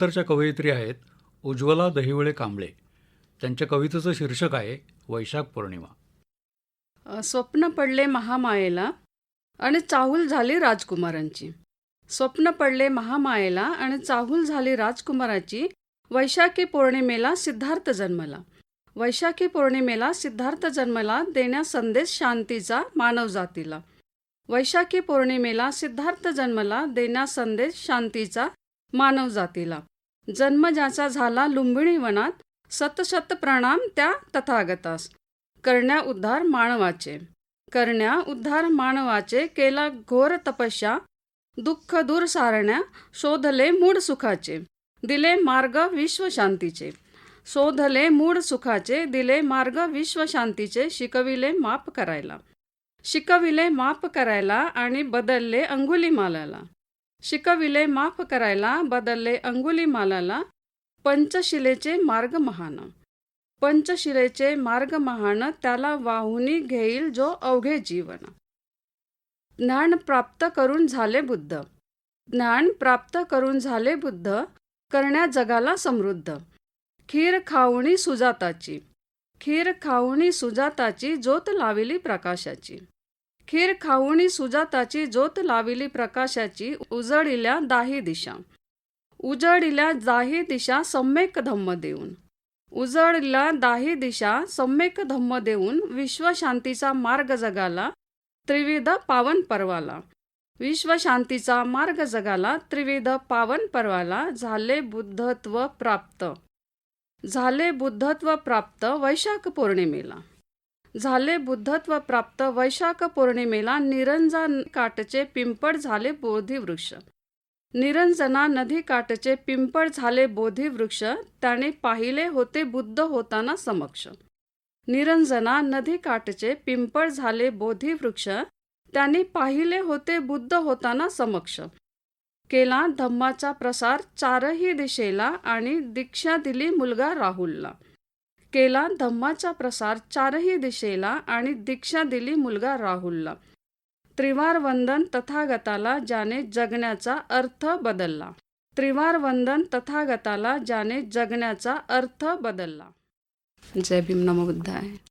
उत्तरच्या कवयित्री आहेत उज्ज्वला दहिवळे कांबळे. त्यांच्या कवितेचं शीर्षक आहे वैशाख पौर्णिमा. स्वप्न पडले महामायेला आणि चाहूल झाली राजकुमारांची. स्वप्न पडले महामायेला आणि चाहूल झाली राजकुमाराची वैशाखी पौर्णिमेला सिद्धार्थ जन्मला. वैशाखी पौर्णिमेला सिद्धार्थ जन्मला देण्यास संदेश शांतीचा मानव जातीला. वैशाखी पौर्णिमेला सिद्धार्थ जन्मला देण्या संदेश शांतीचा मानव जातीला. जन्म ज्याचा झाला लुंबिणी वनात सतशत प्रणाम त्या तथागतास. करण्या उद्धार मानवाचे. करण्या उद्धार मानवाचे केला घोर तपस्या दुःख दूर सारण्या शोधले मूळ सुखाचे दिले मार्ग विश्वशांतीचे शोधले मूळ सुखाचे दिले मार्ग विश्वशांतीचे शिकविले माप करायला. शिकविले माप करायला आणि बदलले अंगुली मालाला. शिकविले माफ करायला बदलले अंगुलीमालाला पंचशिलेचे मार्ग महान. पंचशिलेचे मार्ग महान त्याला वाहुनी घेईल जो अवघे जीवन. ज्ञान प्राप्त करून झाले बुद्ध. ज्ञान प्राप्त करून झाले बुद्ध करण्या जगाला समृद्ध. खीर खाऊणी सुजाताची. खीर खाऊणी सुजाताची ज्योत लाविली प्रकाशाची. खीर खाऊणी सुजाताची ज्योत लाविली प्रकाशाची उजळिल्या दाही दिशा. उजळिल्या दाही दिशा सम्यक धम्म देऊन. उजळल्या दाही दिशा सम्यक धम्म देऊन विश्वशांतीचा मार्ग जगाला त्रिविध पावन पर्वाला. विश्वशांतीचा मार्ग जगाला त्रिविध पावन पर्वाला झाले बुद्धत्व प्राप्त. झाले बुद्धत्व प्राप्त वैशाख पौर्णिमेला. झाले बुद्धत्व प्राप्त वैशाख पौर्णिमेला निरंजा काटचे पिंपळ झाले बोधिवृक्ष. निरंजना नदी काटचे पिंपळ झाले बोधिवृक्ष त्याने पाहिले होते बुद्ध होताना समक्ष. निरंजना नदी काटचे पिंपळ झाले बोधिवृक्ष त्याने पाहिले होते बुद्ध होताना समक्ष. केला धम्माचा प्रसार चारही दिशेला आणि दीक्षा दिली मुलगा राहुलला. केला धम्माचा प्रसार चारही दिशेला आणि दीक्षा दिली मुलगा राहुलला. त्रिवार वंदन तथागताला ज्याने जगण्याचा अर्थ बदलला. त्रिवार वंदन तथागताला ज्याने जगण्याचा अर्थ बदलला. जय भीम नमो बुद्धाय